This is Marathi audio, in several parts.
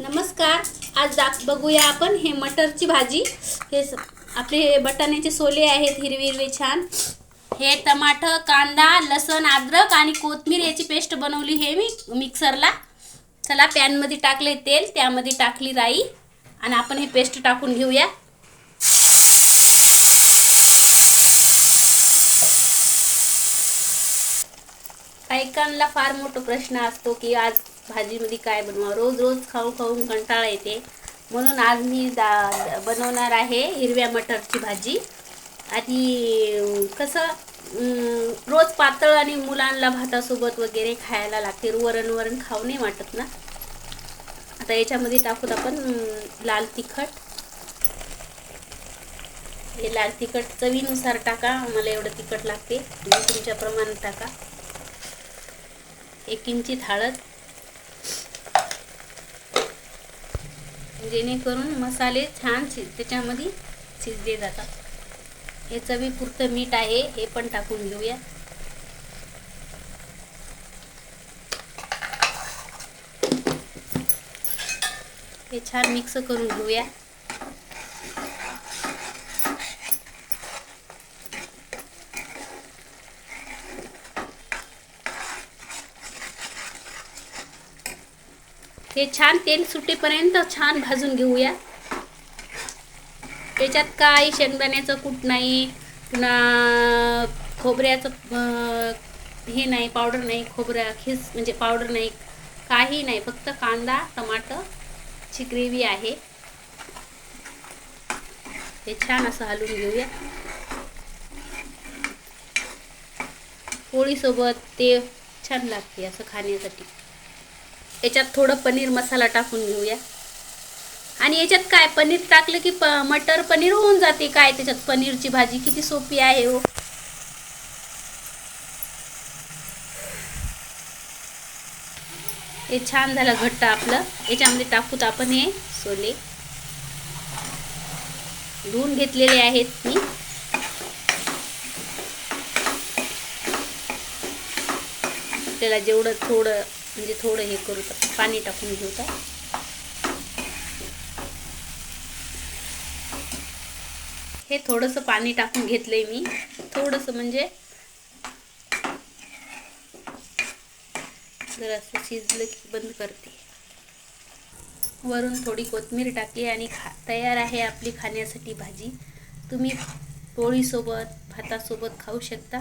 नमस्कार आज दाख बघूया आपण हे मटरची भाजी. हे आपले हे बटाण्याचे सोले आहेत हिरवे हिरवे छान. हे टमाटर कांदा लसण अद्रक आणि कोथमीर याची पेस्ट बनवली हे मी मिक्सरला. चला पॅनमध्ये टाकले तेल त्यामध्ये टाकली राई. आणि आपण हे पेस्ट टाकून घेऊया. काहीकांना फार मोठा प्रश्न असतो की आज भाजीमध्ये काय बनवा रोज रोज खाऊ खाऊन कंटाळा येते. म्हणून आज मी दा बनवणार आहे हिरव्या मटरची भाजी. आणि कसं रोज पातळ आणि मुलांना भातासोबत वगैरे खायला लागते. वरण वरण खाऊ नाही वाटत ना. आता याच्यामध्ये टाकूत आपण लाल तिखट. हे लाल तिखट चवीनुसार टाका. मला एवढं तिखट लागते. तुमच्या प्रमाणात टाका. एक इंची हळद. जेणेकरून मसाले छान शिज त्याच्यामध्ये शिजले जातात. हे चवीपुरतं मीठ आहे हे पण टाकून घेऊया. हे छान मिक्स करून घेऊया. हे छान तेल सुटेपर्यंत छान भाजून घेऊया. त्याच्यात काही शेंगदाण्याचं कूट नाही पुन्हा खोबऱ्याचं हे नाही पावडर नाही खोबऱ्या खिस म्हणजे पावडर नाही काही नाही फक्त कांदा टमाटर ची ग्रेव्ही आहे. हे छान असं हलवून घेऊया. पोळीसोबत ते छान लागते असं खाण्यासाठी. याच्यात थोडं पनीर मसाला टाकून घेऊया. आणि याच्यात काय पनीर टाकलं की प मटर पनीर होऊन जाते. काय त्याच्यात पनीरची भाजी किती सोपी आहे हो. हे छान झालं घट्ट आपलं. याच्यामध्ये टाकूत आपण हे सोले. धुवून घेतलेले आहेत मी. त्याला जेवढं थोडं म्हणजे थोडं हे करू पाणी टाकून घेऊ तर. हे थोडंसं पाणी टाकून घेतलंय मी. थोडंसं म्हणजे जर असं शिजलं की बंद करते. वरून थोडी कोथिंबीर टाकली आणि खा तयार आहे आपली खाण्यासाठी भाजी. तुम्ही पोळीसोबत भातासोबत खाऊ शकता.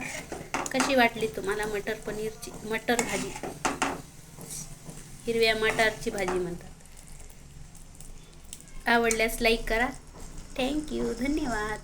कशी वाटली तुम्हाला मटर पनीरची मटर भाजी? हिरव्या मटारची भाजी म्हणतात. आवडल्यास लाईक करा. थँक्यू धन्यवाद.